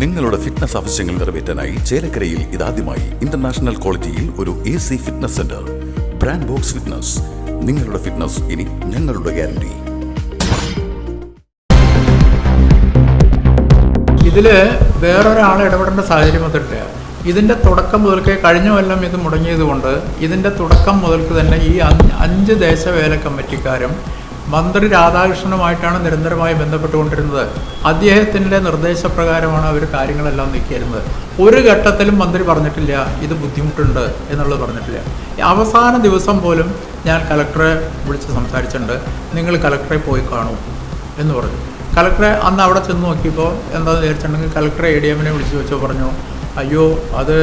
നിങ്ങളുടെ ഫിറ്റ്നസ് ആവശ്യങ്ങൾ നിറവേറ്റാനായി ചേലക്കരയിൽ ഇതാദ്യമായി ഇന്റർനാഷണൽ ക്വാളിറ്റിയിൽ ഒരു A C fitness center brand box fitness നിങ്ങളുടെ ഫിറ്റ്നസ് ഇനി ഞങ്ങളുടെ ഗ്യാരണ്ടി ഇതിൽ വേറൊരാൾ ഇടപെടേണ്ട സാഹചര്യം വന്നിട്ടില്ല ഇതിന്റെ തുടക്കം മുതൽക്കേ കഴിഞ്ഞ കൊല്ലം ഇത് മുടങ്ങിയത് കൊണ്ട് ഇതിന്റെ തുടക്കം മുതൽക്ക് തന്നെ ഈ അഞ്ച് ദേശവേല കമ്മിറ്റിക്കാരും മന്ത്രി രാധാകൃഷ്ണനുമായിട്ടാണ് നിരന്തരമായി ബന്ധപ്പെട്ടുകൊണ്ടിരുന്നത്. അദ്ദേഹത്തിന്റെ നിർദ്ദേശപ്രകാരമാണ് അവർ കാര്യങ്ങളെല്ലാം നീക്കിയിരുന്നത്. ഒരു ഘട്ടത്തിലും മന്ത്രി പറഞ്ഞിട്ടില്ല ഇത് ബുദ്ധിമുട്ടുണ്ട് എന്നുള്ളത് പറഞ്ഞിട്ടില്ല. അവസാന ദിവസം പോലും ഞാൻ കലക്ടറെ വിളിച്ച് സംസാരിച്ചിട്ടുണ്ട്. നിങ്ങൾ കലക്ടറെ പോയി കാണൂ എന്ന് പറഞ്ഞു. കലക്ടറെ അന്ന് അവിടെ ചെന്ന് നോക്കിയപ്പോൾ എന്താണെന്ന് വിചാരിച്ചിട്ടുണ്ടെങ്കിൽ കലക്ടറെ എ ഡി എമ്മിനെ വിളിച്ച് വെച്ചോ പറഞ്ഞു അയ്യോ അത്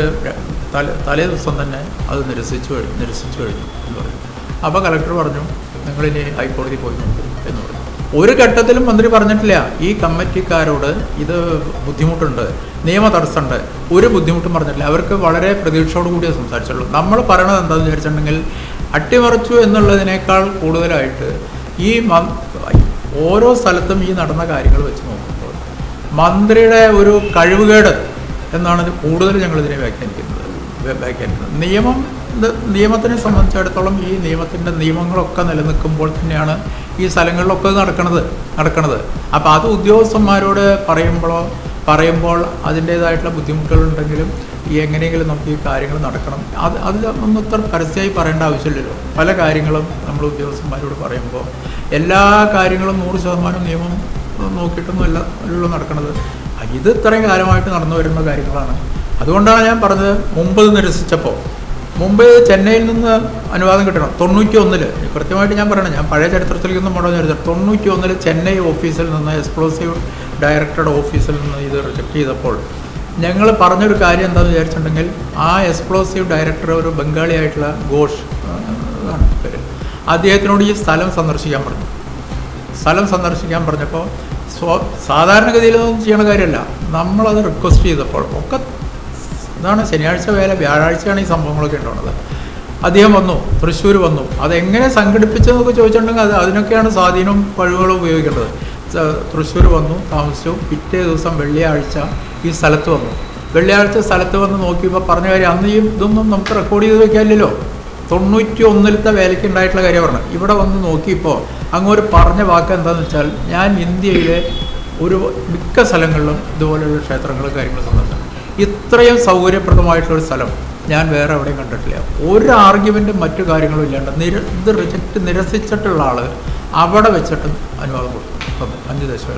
തല ദിവസം തന്നെ അത് നിരസിച്ചു കഴിഞ്ഞു നിരസിച്ചു കഴിഞ്ഞു എന്ന് പറഞ്ഞു. അപ്പോൾ കലക്ടർ പറഞ്ഞു നിങ്ങളിനി ഹൈക്കോടതി പോയി എന്ന് പറഞ്ഞു. ഒരു ഘട്ടത്തിലും മന്ത്രി പറഞ്ഞിട്ടില്ല ഈ കമ്മിറ്റിക്കാരോട് ഇത് ബുദ്ധിമുട്ടുണ്ട് നിയമ തടസ്സമുണ്ട്. ഒരു ബുദ്ധിമുട്ടും പറഞ്ഞിട്ടില്ല. അവർക്ക് വളരെ പ്രതീക്ഷയോട് കൂടിയേ സംസാരിച്ചുള്ളൂ. നമ്മൾ പറയണത് എന്താണെന്ന് വിചാരിച്ചിട്ടുണ്ടെങ്കിൽ അട്ടിമറിച്ചു എന്നുള്ളതിനേക്കാൾ കൂടുതലായിട്ട് ഈ ഓരോ സ്ഥലത്തും ഈ നടന്ന കാര്യങ്ങൾ വെച്ച് നോക്കുമ്പോൾ മന്ത്രിയുടെ ഒരു കഴിവുകേട് എന്നാണ് കൂടുതൽ ഞങ്ങളിതിനെ വ്യാഖ്യാനിക്കുന്നത്. വ്യ- വ്യാഖ്യാനിക്കുന്നത്. നിയമം ഇത് നിയമത്തിനെ സംബന്ധിച്ചിടത്തോളം ഈ നിയമത്തിന്റെ നിയമങ്ങളൊക്കെ നിലനിൽക്കുമ്പോൾ തന്നെയാണ് ഈ സ്ഥലങ്ങളിലൊക്കെ നടക്കുന്നത് നടക്കുന്നത് അപ്പോൾ അത് ഉദ്യോഗസ്ഥന്മാരോട് പറയുമ്പോഴോ പറയുമ്പോൾ അതിന്റേതായിട്ടുള്ള ബുദ്ധിമുട്ടുകളുണ്ടെങ്കിലും ഈ എങ്ങനെയെങ്കിലും നമുക്ക് ഈ കാര്യങ്ങൾ നടക്കണം. അത് അത് ഒന്നും ഇത്ര പരസ്യമായി പറയേണ്ട ആവശ്യമില്ലല്ലോ. പല കാര്യങ്ങളും നമ്മൾ ഉദ്യോഗസ്ഥന്മാരോട് പറയുമ്പോൾ എല്ലാ കാര്യങ്ങളും നൂറ് ശതമാനം നിയമം നോക്കിയിട്ടൊന്നും അല്ല അല്ലല്ലോ നടക്കുന്നത് ഇത് ഇത്രയും കാലമായിട്ട് നടന്നു വരുന്ന കാര്യങ്ങളാണ്. അതുകൊണ്ടാണ് ഞാൻ പറഞ്ഞത് മുമ്പ് നിരസിച്ചപ്പോൾ മുമ്പ് ചെന്നൈയിൽ നിന്ന് അനുവാദം കിട്ടണം. തൊണ്ണൂറ്റി ഒന്നിൽ കൃത്യമായിട്ട് ഞാൻ പറയണം. ഞാൻ പഴയ ചരിത്രത്തിലേക്കൊന്നും മുടങ്ങി വരുന്നത് തൊണ്ണൂറ്റി ഒന്നിൽ ചെന്നൈ ഓഫീസിൽ നിന്ന് എക്സ്പ്ലോസീവ് ഡയറക്ടറുടെ ഓഫീസിൽ നിന്ന് ഇത് റിജക്റ്റ് ചെയ്തപ്പോൾ ഞങ്ങൾ പറഞ്ഞൊരു കാര്യം എന്താണെന്ന് വിചാരിച്ചിട്ടുണ്ടെങ്കിൽ ആ എക്സ്പ്ലോസീവ് ഡയറക്ടർ ഒരു ബംഗാളിയായിട്ടുള്ള ഘോഷ് ആണ് പേര്. അദ്ദേഹത്തിനോട് ഈ സ്ഥലം സന്ദർശിക്കാൻ പറഞ്ഞു. സ്ഥലം സന്ദർശിക്കാൻ പറഞ്ഞപ്പോൾ സ്വ സാധാരണഗതിയിലൊന്നും ചെയ്യണ കാര്യമല്ല. നമ്മളത് റിക്വസ്റ്റ് ചെയ്തപ്പോൾ ഒക്കെ ഇതാണ് ശനിയാഴ്ച വേല വ്യാഴാഴ്ചയാണ് ഈ സംഭവങ്ങളൊക്കെ ഉണ്ടാവുന്നത്. അദ്ദേഹം വന്നു തൃശ്ശൂർ വന്നു. അതെങ്ങനെ സംഘടിപ്പിച്ചതെന്നൊക്കെ ചോദിച്ചിട്ടുണ്ടെങ്കിൽ അത് അതിനൊക്കെയാണ് സ്വാധീനവും കഴിവുകളും ഉപയോഗിക്കേണ്ടത്. തൃശ്ശൂർ വന്നു താമസിച്ചു. പിറ്റേ ദിവസം വെള്ളിയാഴ്ച ഈ സ്ഥലത്ത് വന്നു. വെള്ളിയാഴ്ച സ്ഥലത്ത് വന്ന് നോക്കിയപ്പോൾ പറഞ്ഞ കാര്യം അന്ന് ഈ ഇതൊന്നും നമുക്ക് റെക്കോർഡ് ചെയ്ത് വെക്കാനില്ലല്ലോ. തൊണ്ണൂറ്റി ഒന്നിലത്തെ വേലയ്ക്ക് ഉണ്ടായിട്ടുള്ള കാര്യം പറഞ്ഞു ഇവിടെ വന്ന് നോക്കിയപ്പോൾ അങ്ങോട്ട് പറഞ്ഞ വാക്ക് എന്താണെന്ന് വെച്ചാൽ ഞാൻ ഇന്ത്യയിലെ ഒരു മിക്ക സ്ഥലങ്ങളിലും ഇതുപോലെയുള്ള ക്ഷേത്രങ്ങളും കാര്യങ്ങളും സന്ദർശനം ഇത്രയും സൗകര്യപ്രദമായിട്ടുള്ളൊരു സ്ഥലം ഞാൻ വേറെ എവിടെയും കണ്ടിട്ടില്ല. ഒരു ആർഗ്യുമെന്റും മറ്റു കാര്യങ്ങളും ഇല്ലാണ്ട് നിര ഇത് റിജക്റ്റ് നിരസിച്ചിട്ടുള്ള ആൾ അവിടെ വെച്ചിട്ട് അനുവാദം കൊടുക്കും അഞ്ച് ദേശം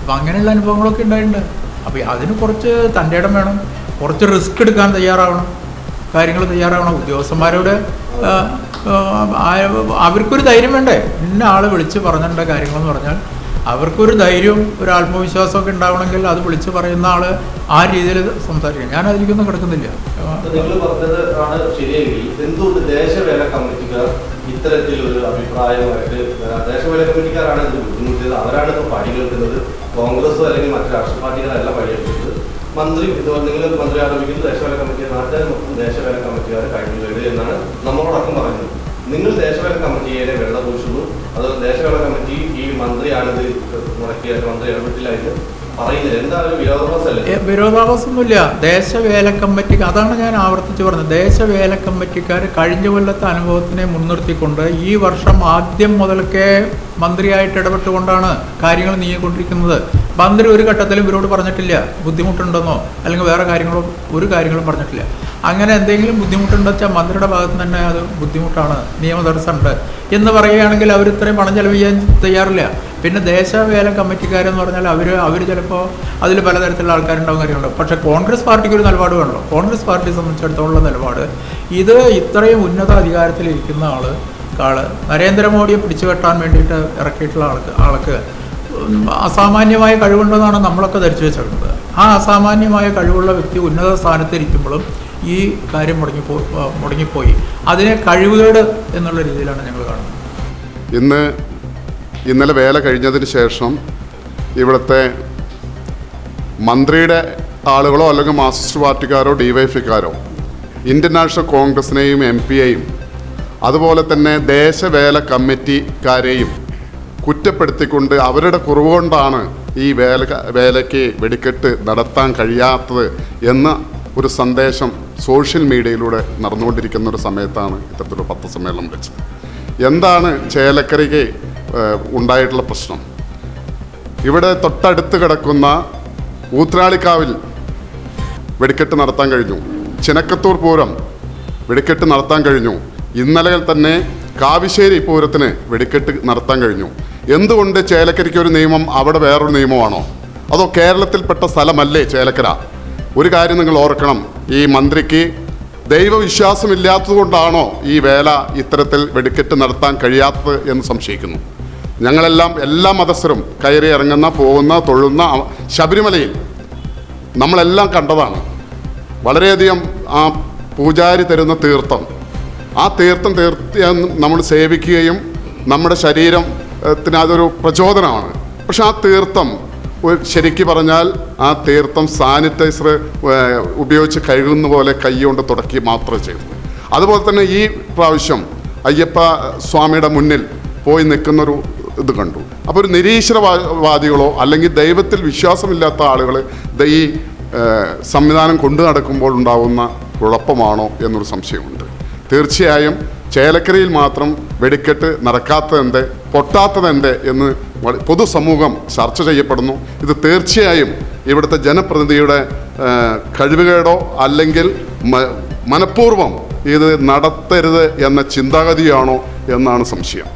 അപ്പം അങ്ങനെയുള്ള അനുഭവങ്ങളൊക്കെ ഉണ്ടായിട്ടുണ്ട്. അപ്പോൾ അതിന് കുറച്ച് തന്റെ ഇടം വേണം. കുറച്ച് റിസ്ക് എടുക്കാൻ തയ്യാറാവണം. കാര്യങ്ങൾ തയ്യാറാവണം. ഉദ്യോഗസ്ഥന്മാരോട് അവർക്കൊരു ധൈര്യം വേണ്ടേ? ഇന്ന ആൾ വിളിച്ച് പറഞ്ഞിട്ടുണ്ട് കാര്യങ്ങളെന്ന് പറഞ്ഞാൽ അവർക്കൊരു ധൈര്യവും ഒരു ആത്മവിശ്വാസമൊക്കെ ഉണ്ടാവണമെങ്കിൽ അത് വിളിച്ച് പറയുന്ന ആൾ ആ രീതിയിൽ സംസാരിക്കണം. ഞാൻ അതിലേക്കൊന്നും കിടക്കുന്നില്ല. ഇത്തരത്തിലൊരു അഭിപ്രായമായിട്ട് ദേശവേല കോൺഗ്രസ് അല്ലെങ്കിൽ മറ്റു രാഷ്ട്രീയ മന്ത്രി മന്ത്രി ദേശവേല കമ്മിറ്റി ദേശവേല എന്നാണ് നിങ്ങൾ ദേശവേല കമ്മിറ്റിയെ വെള്ള പൂശുന്നു അത് ദേശവേല കമ്മിറ്റി ഈ മന്ത്രിയാണിത് വിരോധാഭാസമൊന്നുമില്ല. ദേശവേല കമ്മിറ്റി അതാണ് ഞാൻ ആവർത്തിച്ച് പറഞ്ഞത്. ദേശവേല കമ്മിറ്റിക്കാർ കഴിഞ്ഞ കൊല്ലത്തെ അനുഭവത്തിനെ മുൻനിർത്തിക്കൊണ്ട് ഈ വർഷം ആദ്യം മുതൽക്കേ മന്ത്രിയായിട്ട് ഇടപെട്ടുകൊണ്ടാണ് കാര്യങ്ങൾ നീങ്ങിക്കൊണ്ടിരിക്കുന്നത്. മന്ത്രി ഒരു ഘട്ടത്തിലും ഇവരോട് പറഞ്ഞിട്ടില്ല. ബുദ്ധിമുട്ടുണ്ടെന്നോ അല്ലെങ്കിൽ വേറെ കാര്യങ്ങളോ ഒരു കാര്യങ്ങളും പറഞ്ഞിട്ടില്ല. അങ്ങനെ എന്തെങ്കിലും ബുദ്ധിമുട്ടുണ്ടെന്ന് വെച്ചാൽ മന്ത്രിയുടെ ഭാഗത്ത് തന്നെ അത് ബുദ്ധിമുട്ടാണ്. നിയമ തടസ്സമുണ്ട്. എന്ന് പറയുകയാണെങ്കിൽ അവർ ഇത്രയും പണം ചെലവ് ചെയ്യാൻ തയ്യാറില്ല. പിന്നെ ദേശവേല കമ്മിറ്റിക്കാരെന്ന് പറഞ്ഞാൽ അവർ അവർ ചിലപ്പോൾ അതിൽ പലതരത്തിലുള്ള ആൾക്കാരുണ്ടാവും കാര്യങ്ങളുണ്ട് പക്ഷേ കോൺഗ്രസ് പാർട്ടിക്ക് ഒരു നിലപാട് വേണമല്ലോ. കോൺഗ്രസ് പാർട്ടിയെ സംബന്ധിച്ചിടത്തോളം നിലപാട് ഇത് ഇത്രയും ഉന്നത അധികാരത്തിലിരിക്കുന്ന ആൾ ആൾ നരേന്ദ്രമോദിയെ പിടിച്ചു കെട്ടാൻ വേണ്ടിയിട്ട് ഇറക്കിയിട്ടുള്ള ആൾക്ക് ആൾക്ക് അസാമാന്യമായ കഴിവുണ്ടെന്നാണ് നമ്മളൊക്കെ ധരിച്ചു വെച്ചിരുന്നത് ആ അസാമാന്യമായ കഴിവുള്ള വ്യക്തി ഉന്നത സ്ഥാനത്തിരിക്കുമ്പോഴും ഈ കാര്യം മുടങ്ങിപ്പോ മുടങ്ങിപ്പോയി. അതിനെ കഴിവുകേട് എന്നുള്ള രീതിയിലാണ് ഞങ്ങൾ കാണുന്നത്. ഇന്ന് ഇന്നലെ വേല കഴിഞ്ഞതിന് ശേഷം ഇവിടുത്തെ മന്ത്രിയുടെ ആളുകളോ അല്ലെങ്കിൽ മാർക്സിസ്റ്റ് പാർട്ടിക്കാരോ ഡിവൈഎഫ്ഐക്കാരോ ഇന്ത്യൻ നാഷണൽ കോൺഗ്രസിനെയും എം പിയെയും അതുപോലെ തന്നെ ദേശവേല കമ്മിറ്റിക്കാരെയും കുറ്റപ്പെടുത്തിക്കൊണ്ട് അവരുടെ കുറവ് കൊണ്ടാണ് ഈ വേല വേലയ്ക്ക് വെടിക്കെട്ട് നടത്താൻ കഴിയാത്തത് എന്ന ഒരു സന്ദേശം സോഷ്യൽ മീഡിയയിലൂടെ നടന്നുകൊണ്ടിരിക്കുന്ന ഒരു സമയത്താണ് ഇത്തരത്തിലൊരു പത്രസമ്മേളനം വെച്ചത്. എന്താണ് ചേലക്കരയ്ക്ക് ഏഹ്, ഉണ്ടായിട്ടുള്ള പ്രശ്നം. ഇവിടെ തൊട്ടടുത്ത് കിടക്കുന്ന ഊത്രാളിക്കാവിൽ വെടിക്കെട്ട് നടത്താൻ കഴിഞ്ഞു. ചിനക്കത്തൂർ പൂരം വെടിക്കെട്ട് നടത്താൻ കഴിഞ്ഞു. ഇന്നലെ തന്നെ കാവിശ്ശേരി പൂരത്തിന് വെടിക്കെട്ട് നടത്താൻ കഴിഞ്ഞു. എന്തുകൊണ്ട് ചേലക്കരയ്ക്ക് ഒരു നിയമം അവിടെ വേറൊരു നിയമമാണോ? അതോ കേരളത്തിൽപ്പെട്ട സ്ഥലമല്ലേ ചേലക്കര? ഒരു കാര്യം നിങ്ങൾ ഓർക്കണം. ഈ മന്ത്രിക്ക് ദൈവവിശ്വാസമില്ലാത്തതുകൊണ്ടാണോ ഈ വേല ഇത്തരത്തിൽ വെടിക്കെട്ട് നടത്താൻ കഴിയാത്തത് എന്ന് സംശയിക്കുന്നു. ഞങ്ങളെല്ലാം എല്ലാ മതസ്ഥരും കയറി ഇറങ്ങുന്ന പോകുന്ന തൊഴുന്ന ശബരിമലയിൽ നമ്മളെല്ലാം കണ്ടതാണ്. വളരെയധികം ആ പൂജാരി തരുന്ന തീർത്ഥം. ആ തീർത്ഥം തീർത്തി നമ്മൾ സേവിക്കുകയും നമ്മുടെ ശരീരത്തിന് അതൊരു പ്രചോദനമാണ്. പക്ഷെ ആ തീർത്ഥം ശരിക്ക് പറഞ്ഞാൽ ആ തീർത്ഥം സാനിറ്റൈസർ ഉപയോഗിച്ച് കഴുകുന്ന പോലെ കൈകൊണ്ട് തുടക്കി മാത്രമേ ചെയ്തു അതുപോലെ തന്നെ ഈ പ്രാവശ്യം അയ്യപ്പ സ്വാമിയുടെ മുന്നിൽ പോയി നിൽക്കുന്നൊരു ഇത് കണ്ടു. അപ്പോൾ ഒരു നിരീശ്വരവാദികളോ അല്ലെങ്കിൽ ദൈവത്തിൽ വിശ്വാസമില്ലാത്ത ആളുകൾ ഈ സംവിധാനം കൊണ്ടു നടക്കുമ്പോൾ ഉണ്ടാവുന്ന കുഴപ്പമാണോ എന്നൊരു സംശയമുണ്ട്. തീർച്ചയായും ചേലക്കരയിൽ മാത്രം വെടിക്കെട്ട് നടക്കാത്തതെന്ത് പൊട്ടാത്തതെന്ത് എന്ന് പൊതുസമൂഹം ചർച്ച ചെയ്യപ്പെടുന്നു. ഇത് തീർച്ചയായും ഇവിടുത്തെ ജനപ്രതിനിധിയുടെ കഴിവുകേടോ അല്ലെങ്കിൽ മനഃപൂർവം ഇത് നടത്തരുത് എന്ന ചിന്താഗതിയാണോ എന്നാണ് സംശയം.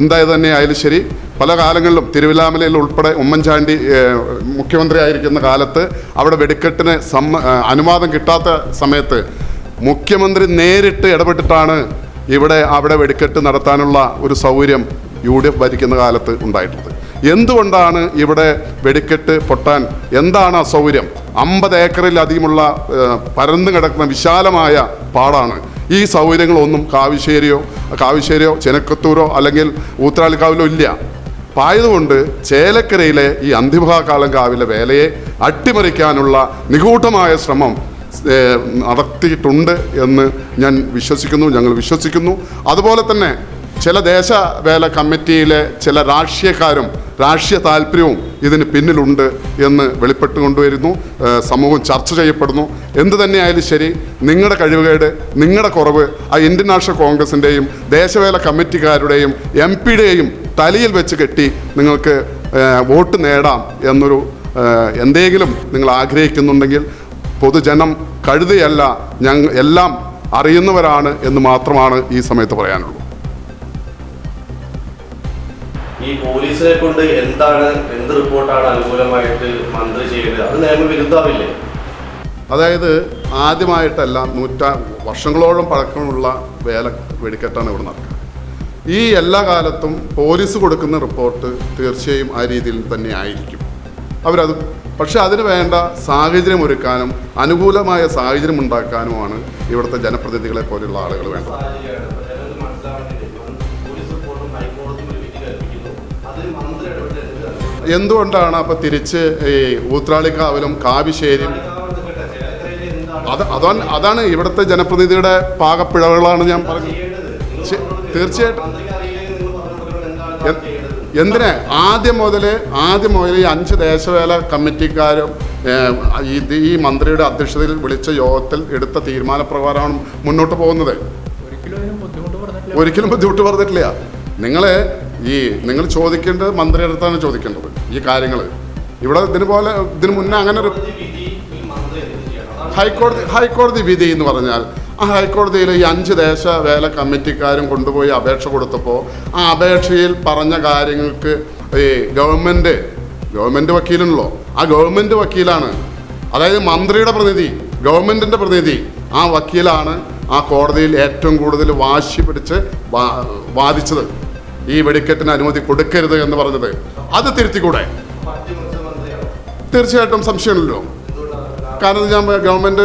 എന്തായത് തന്നെ ആയാലും ശരി. പല കാലങ്ങളിലും തിരുവിലാമലയിൽ ഉൾപ്പെടെ ഉമ്മൻചാണ്ടി മുഖ്യമന്ത്രി മുഖ്യമന്ത്രിയായിരിക്കുന്ന കാലത്ത് അവിടെ വെടിക്കെട്ടിന് സമ്മ അനുവാദം കിട്ടാത്ത സമയത്ത് മുഖ്യമന്ത്രി നേരിട്ട് ഇടപെട്ടിട്ടാണ് ഇവിടെ അവിടെ വെടിക്കെട്ട് നടത്താനുള്ള ഒരു സൗകര്യം യു ഡി എഫ് ഭരിക്കുന്ന കാലത്ത് ഉണ്ടായിട്ടുള്ളത്. എന്തുകൊണ്ടാണ് ഇവിടെ വെടിക്കെട്ട് പൊട്ടാൻ? എന്താണ് അസൗകര്യം അമ്പത് ഏക്കറിലധികമുള്ള പരന്നു കിടക്കുന്ന വിശാലമായ പാടാണ് ഈ സൗകര്യങ്ങളൊന്നും കാവിശ്ശേരിയോ കാവിശ്ശേരിയോ ചെനക്കത്തൂരോ അല്ലെങ്കിൽ ഊത്രാളിക്കാവിലോ ഇല്ല. ആയതുകൊണ്ട് ചേലക്കരയിലെ ഈ അന്തിമകാലം കാവിലെ വേലയെ അട്ടിമറിക്കാനുള്ള നിഗൂഢമായ ശ്രമം നടത്തിയിട്ടുണ്ട് എന്ന് ഞാൻ വിശ്വസിക്കുന്നു ഞങ്ങൾ വിശ്വസിക്കുന്നു. അതുപോലെ തന്നെ ചില ദേശവേല കമ്മിറ്റിയിലെ ചില രാഷ്ട്രീയക്കാരും രാഷ്ട്രീയ താല്പര്യവും ഇതിന് പിന്നിലുണ്ട് എന്ന് വെളിപ്പെട്ട് കൊണ്ടുവരുന്നു സമൂഹം ചർച്ച ചെയ്യപ്പെടുന്നു. എന്ത് തന്നെയായാലും ശരി നിങ്ങളുടെ കഴിവുകേട് നിങ്ങളുടെ കുറവ് ആ ഇന്ത്യൻ നാഷണൽ കോൺഗ്രസിന്റെയും ദേശവേല കമ്മിറ്റിക്കാരുടെയും എം പിയുടെയും തലയിൽ വെച്ച് കെട്ടി നിങ്ങൾക്ക് വോട്ട് നേടാം എന്നൊരു എന്തെങ്കിലും നിങ്ങൾ ആഗ്രഹിക്കുന്നുണ്ടെങ്കിൽ പൊതുജനം കഴുതയല്ല ഞങ്ങൾ എല്ലാം അറിയുന്നവരാണ് എന്ന് മാത്രമാണ് ഈ സമയത്ത് പറയാനുള്ളൂ. ഈ പോലീസിനെ കൊണ്ട് എന്താണ് എന്ത് റിപ്പോർട്ടാണ് അനുകൂലമായിട്ട് മന്ത്രി ചെയ്യേണ്ടത്? അത് നിയമവിരുദ്ധമാവില്ലേ അതായത് ആദ്യമായിട്ടല്ല നൂറ്റാ വർഷങ്ങളോളം പഴക്കമുള്ള വേല വെടിക്കെട്ടാണ് ഇവിടെ നടക്കുക. ഈ എല്ലാ കാലത്തും പോലീസ് കൊടുക്കുന്ന റിപ്പോർട്ട് തീർച്ചയായും ആ രീതിയിൽ തന്നെ ആയിരിക്കും. അവരത് പക്ഷെ അതിന് വേണ്ട സാഹചര്യം ഒരുക്കാനും അനുകൂലമായ സാഹചര്യം ഉണ്ടാക്കാനുമാണ് ഇവിടുത്തെ ജനപ്രതിനിധികളെ പോലെയുള്ള ആളുകൾ വേണ്ടത്. എന്തുകൊണ്ടാണ് അപ്പോൾ തിരിച്ച് ഈ ഊത്രാളിക്കാവിലും കാവിശ്ശേരിയും അത് അതാണ് അതാണ് ഇവിടുത്തെ ജനപ്രതിനിധിയുടെ പാകപ്പിഴവുകളാണ് ഞാൻ പറഞ്ഞത്. തീർച്ചയായിട്ടും. എന്തിനാ? ആദ്യം മുതൽ ആദ്യം മുതൽ ഈ അഞ്ച് ദേശവേല കമ്മിറ്റിക്കാരും ഇത് ഈ മന്ത്രിയുടെ അധ്യക്ഷതയിൽ വിളിച്ച യോഗത്തിൽ എടുത്ത തീരുമാനപ്രകാരമാണ് മുന്നോട്ട് പോകുന്നത്. ഒരിക്കലും ബുദ്ധിമുട്ട് പറഞ്ഞിട്ടില്ല. നിങ്ങൾ ഈ നിങ്ങൾ ചോദിക്കേണ്ടത് മന്ത്രിയുടെ അടുത്താണ് ചോദിക്കേണ്ടത്. ഈ കാര്യങ്ങൾ ഇവിടെ ഇതിന് പോലെ ഇതിനു മുന്നേ അങ്ങനെ ഒരു ഹൈക്കോടതി ഹൈക്കോടതി വിധി എന്ന് പറഞ്ഞാൽ ആ ഹൈക്കോടതിയിൽ ഈ അഞ്ച് ദേശ വേല കമ്മിറ്റിക്കാരും കൊണ്ടുപോയി അപേക്ഷ കൊടുത്തപ്പോൾ ആ അപേക്ഷയിൽ പറഞ്ഞ കാര്യങ്ങൾക്ക് ഈ ഗവൺമെന്റ് ഗവൺമെന്റ് വക്കീലുണ്ടല്ലോ ആ ഗവൺമെന്റ് വക്കീലാണ്. അതായത് മന്ത്രിയുടെ പ്രതിനിധി ഗവൺമെന്റിന്റെ പ്രതിനിധി ആ വക്കീലാണ് ആ കോടതിയിൽ ഏറ്റവും കൂടുതൽ വാശി പിടിച്ച് വാദിച്ചത്. ഈ വെടിക്കെട്ടിന് അനുമതി കൊടുക്കരുത് എന്ന് പറഞ്ഞത് അത് തിരുത്തിക്കൂടെ? തീർച്ചയായിട്ടും സംശയമില്ലല്ലോ. കാരണം ഞാൻ ഗവൺമെന്റ്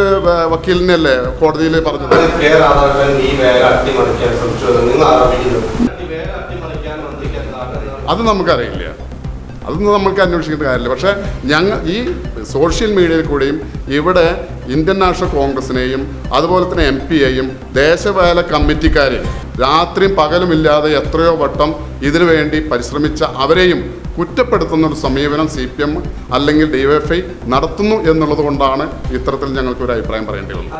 വക്കീലിനല്ലേ കോടതിയിൽ പറഞ്ഞത്? അത് നമുക്കറിയില്ല. അതൊന്നും നമ്മൾക്ക് അന്വേഷിക്കേണ്ട കാര്യമില്ല. പക്ഷേ ഞങ്ങൾ ഈ സോഷ്യൽ മീഡിയയിൽ കൂടിയും ഇവിടെ ഇന്ത്യൻ നാഷണൽ കോൺഗ്രസിനെയും അതുപോലെ തന്നെ എം പിയെയും ദേശവേല കമ്മിറ്റിക്കാരെയും രാത്രിയും പകലുമില്ലാതെ എത്രയോ വട്ടം ഇതിനു വേണ്ടി പരിശ്രമിച്ച അവരെയും കുറ്റപ്പെടുത്തുന്ന ഒരു സമീപനം സി പി എം അല്ലെങ്കിൽ ഡിവൈഎഫ്ഐ നടത്തുന്നു എന്നുള്ളത് കൊണ്ടാണ് ഇത്തരത്തിൽ ഞങ്ങൾക്ക് ഒരു അഭിപ്രായം പറയേണ്ടി വന്നത്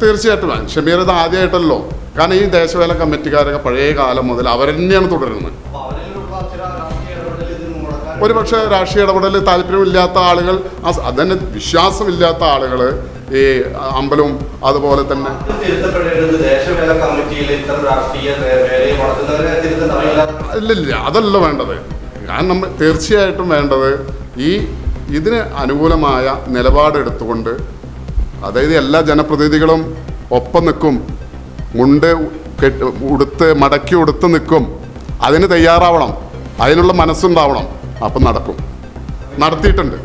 തീർച്ചയായിട്ടും. ഷമീർ ഇത് ആദ്യമായിട്ടല്ലോ കാരണം ഈ ദേശവേല കമ്മിറ്റിക്കാരൊക്കെ പഴയ കാലം മുതൽ അവർ തന്നെയാണ് തുടരുന്നത്. ഒരുപക്ഷെ രാഷ്ട്രീയ ഇടപെടൽ താല്പര്യമില്ലാത്ത ആളുകൾ അതന്നെ വിശ്വാസമില്ലാത്ത ആളുകൾ ഈ അമ്പലവും അതുപോലെ തന്നെ ഇല്ലില്ല അതല്ല വേണ്ടത്. കാരണം തീർച്ചയായിട്ടും വേണ്ടത് ഈ ഇതിന് അനുകൂലമായ നിലപാടെടുത്തുകൊണ്ട് അതായത് എല്ലാ ജനപ്രതിനിധികളും ഒപ്പം നിൽക്കും മുണ്ട് കെട്ട് ഉടുത്ത് മടക്കി ഉടുത്ത് നിൽക്കും. അതിന് തയ്യാറാവണം. അതിനുള്ള മനസ്സുണ്ടാവണം. അപ്പം നടക്കും. നടത്തിയിട്ടുണ്ട്.